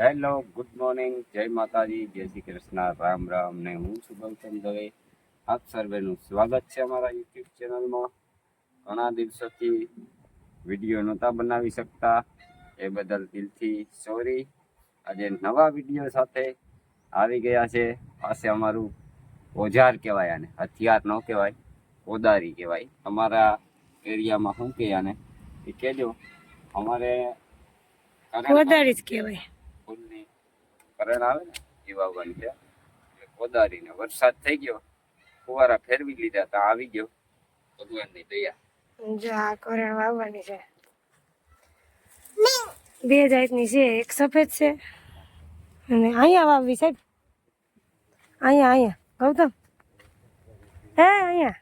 Hello good morning જય માતાજી. જય શ્રી કૃષ્ણ. રામ રામ. ને હું છું ગૌતમ દવે. આપ સર્વેનું સ્વાગત છે અમારા યુટ્યુબ ચેનલમાં. ઘણા દિવસોથી વીડિયો નહોતા બનાવી શકતા. એ બદલ દિલથી સોરી આજે નવા વીડિયો સાથે આવી ગયા છે. પાસે અમારું ઓજાર કહેવાય આને. હથિયાર ન કહેવાય. ઓદારી કહેવાય. અમારા એરિયામાં શું કહે આને? એ કહેજો. અમારે current- જ કહેવાય. કરણ આવે ને એ વાવવાની છે. કોદારીને વરસાદ થઈ ગયો. ફુવારા ફેરવી લીધા તો આવી ગયો. ભગવાનની દયા. જો વાવવાની છે. બે જાતની એક સફેદ છે અને અહીંયા વાવવી સાહેબ. અહીંયા અહીંયા. ગૌતમ. હે, અહીંયા.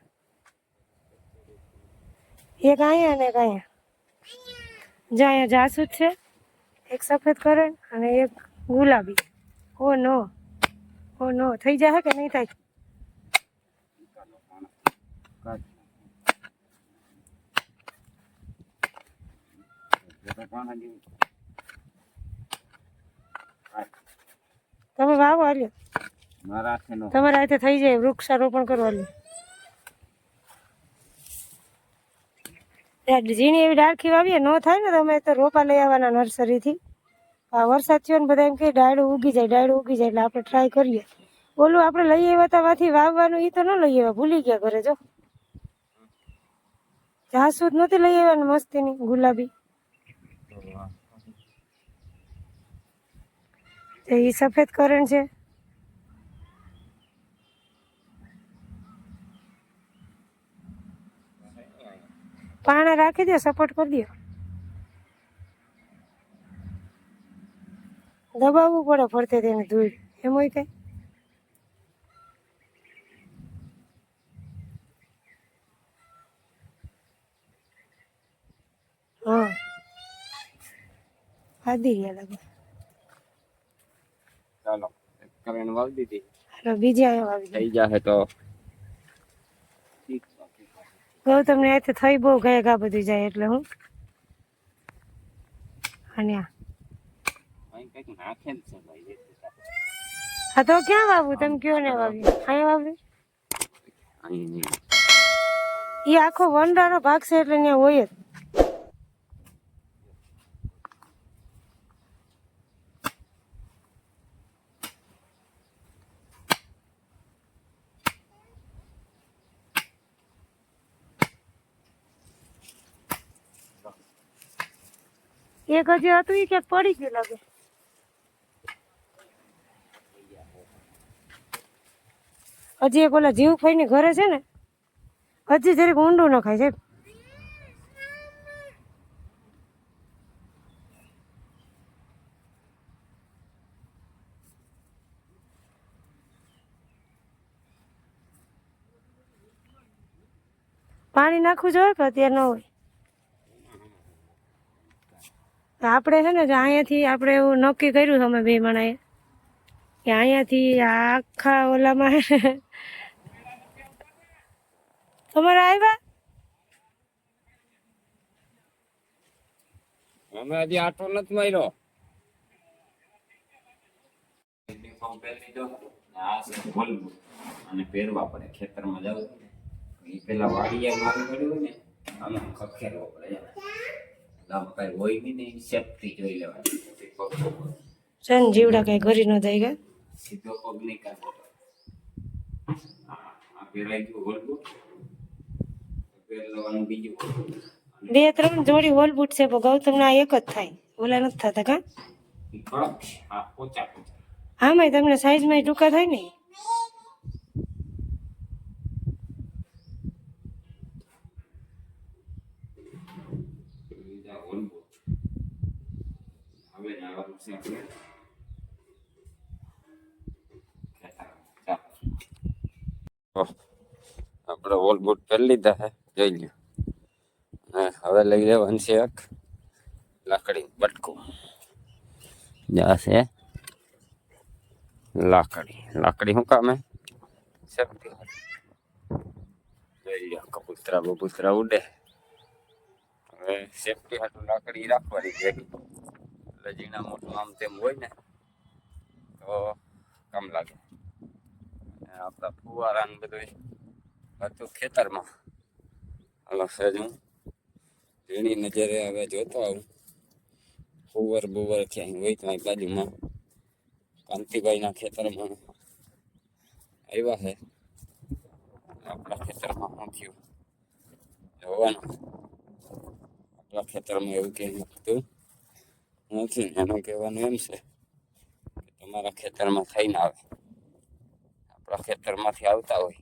એક અહીંયા અને એક અહીંયા. જો અહીંયા જાસૂદ છે, એક સફેદ કરણ અને એક ગુલાબી. ઓ નો. ઓ નો. થઈ જાય કે નહીં થાય? તમે વાવો હાલ્યો. તમારા હાથે થઈ જાય, વૃક્ષારોપણ કરવાનું ઝીણી એવી ડાળખી વાવીએ, ન થાય ને તમે તો રોપા લઈ આવવાના નર્સરીથી. આ વરસાદ થયો ને બધા એમ કે ડાયડું ઉગી જાય, ડાયડું ઉગી જાય, એટલે આપણે ટ્રાય કરીએ. ઓલું આપણે લઈ આવ્યા તામાંથી વાવવાનું એ તો ન લઈ આવ્યા, ભૂલી ગયા ઘરે, જો. જાસૂદ નહોતી લઈ આવ્યા ને મસ્તીની, ગુલાબી. એ સફેદ કરણ છે. પાણા રાખી દો સપોર્ટ કરી દો દબાવવું પડે ફરતે તેને ધૂળ. એમ હોય કઈ હા. ગયા લાગે. ચાલો એક વાવી દીધી. હાલો બીજી અહીંયા વાવી થઈ જશે તો. ગૌતમ થઈ બહુ ગયા ગા બધું જાય એટલે હું. અને આ હા તો ક્યાં વાવું તમે કયો ને વાવી અહીંયા વાવી અહીં નહીં એ આખો વનરાનો ભાગ છે એટલે ત્યાં હોય જ એક હજી હતું એ ક્યાંક પડી ગયું લાગે હજી એક ઓલા જીવ ખાઈને ઘરે છે ને, હજી જરીક ઊંડું ન ખાય સાહેબ પાણી નાખવું જોઈએ કે અત્યારે ન હોય? આપણે છે ને અહીંયાથી આપણે એવું નક્કી કર્યું અમે બે માણાએ કે અહીંયાથી આખા ઓલામાં. તમારે આવ્યા અમે હજી આટો નથી માર્યો. અને પહેરવા પડે ખેતરમાં જવું. એ પેલા વાડીએ મારું પડ્યું ને આમાં ખખેરવો પડે આમ કઈ હોય બી નહીં સેફટી જોઈ લેવાની. પછી પગ છે ને જીવડા કઈ ઘરી ન થઈ ગયા સીધો પગ નહીં આ પહેરાઈ ગયું હોલવું પહેરવાનું બીજું બે ત્રણ જોડી હોલ બૂટ છે પણ ગૌતમને આ એક જ થાય. ઓલા નથી થતા કા? હા પોચા પોચા. આમાંય તમને સાઈઝમાં ટૂંકા થાય ને? હવે જવાનું છે આપણે આપણે બુટ પહેરી લીધા છે જોઈ લ્યો. અને હવે લઈ લેવાનું છે એક લાકડી, બટકું. જ્યાં છે. લાકડી લાકડી શું કામે જોઈ લ્યો, કબૂતરા બબૂતરા ઉડે. હવે સેફટી હાટું લાકડી રાખવાની છે. એટલે જીણા મોટું આમ તેમ હોય ને, તો કામ લાગે. આપણા ફુવારા ને બધું હતું ખેતરમાં. હાલો સહેજ હું ઝીણી નજરે હવે જોતો આવું. ફુવર બુવર ક્યાંય હોય તો બાજુમાં. કાંતિભાઈના ખેતરમાં આવ્યા છે. આપણા ખેતરમાં શું થયું? જોવાનું. આપણા ખેતરમાં એવું કંઈ હતું નથી. એનું કહેવાનું એમ છે કે તમારા ખેતરમાં થઈને આવે. આપણા ખેતરમાંથી આવતા હોય.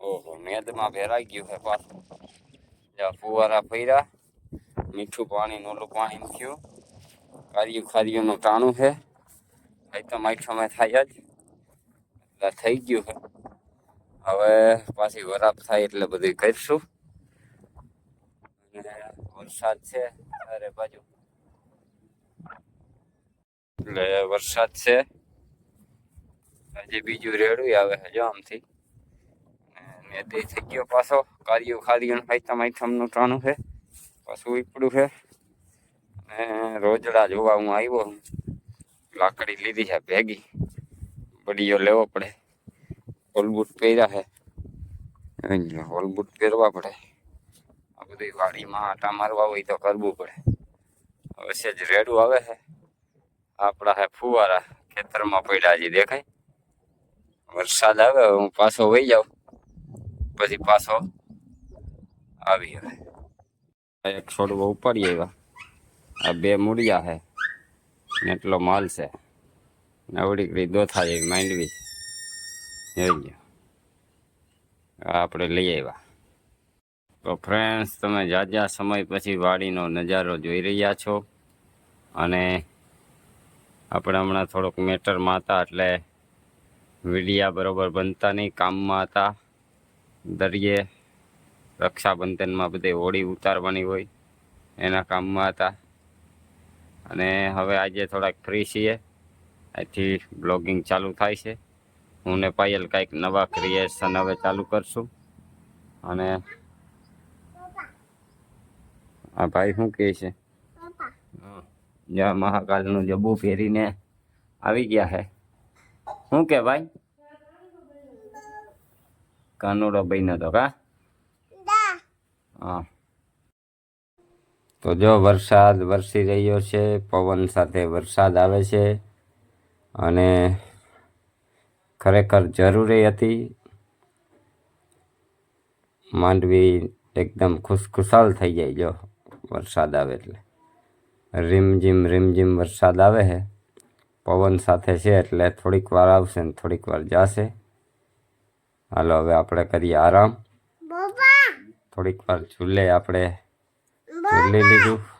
ઓહો, મેદમાં ભેરાઈ ગયું છે પાછું. જ્યાં ફુવારા ફર્યા. મીઠું પાણી નોલું પાણી થયું. કાર્યું ખાર્યુંનું ટાણું છે અહીં તો માઠામાં થાય જ. એટલે થઈ ગયું છે હવે પાછી વરાપ થાય એટલે બધું કરીશું. અને વરસાદ છે અરે બાજુ. એટલે વરસાદ છે. હજી બીજું રેડું આવે છે જો આમથી. ને તે થઈ ગયો પાછો કાર્યો ખારીઓ હાઈતમ હાઈતમનું ટાણું છે. પાછું ઉપડું છે. અને રોજડા જોવા હું આવ્યો છું. લાકડી લીધી છે ભેગી. બડીયો લેવો પડે. ઓલબૂટ પહેર્યા છે. ઓલબૂટ પહેરવા પડે. આ બધી વાડીમાં આટા મારવા હોય તો કરવું પડે. હવે જ રેડું આવે છે. આપણા હે ફુવારા. ખેતરમાં પડ્યા હજી દેખાય. વરસાદ આવે, હું પાછો વહી જાઉં. પછી પાછો આવી હવે. એક છોડવો ઉપાડી આવ્યા. આ બે મૂળિયા છે એટલો માલ છે. નવડી કરી દોથા જેવી માંડવી. જોઈ લો આપણે લઈ આવ્યા. તો ફ્રેન્ડ્સ તમે જાજા સમય પછી વાડીનો નજારો જોઈ રહ્યા છો અને આપણે હમણાં થોડોક મેટરમાં હતા એટલે વિડિયા બરોબર બનતા નહીં કામમાં હતા. દરિયે રક્ષાબંધનમાં બધે હોળી ઉતારવાની હોય એના કામમાં હતા. અને હવે આજે થોડાક ફ્રી છીએ. અહીંથી બ્લોગિંગ ચાલુ થાય છે. હું ને પાયલ કાંઈક નવા ક્રિએશન હવે ચાલુ કરશું. અને આ ભાઈ શું કહે છે. જ્યાં મહાકાલનું જબ્બુ ફેરીને આવી ગયા છે શું કે ભાઈ કાનુડો ભાઈ નતો કા? હા. તો જો વરસાદ વરસી રહ્યો છે પવન સાથે વરસાદ આવે છે અને ખરેખર જરૂરી હતી. માંડવી એકદમ ખુશખુશાલ થઈ જાય જો વરસાદ આવે એટલે. રીમઝીમ રીમઝીમ વરસાદ આવે છે પવન સાથે છે એટલે થોડીક વાર આવશે ને થોડીક વાર જશે. હાલો હવે આપણે કરીએ આરામ. થોડીક વાર ઝૂલે આપણે. ઝૂલી લીધું.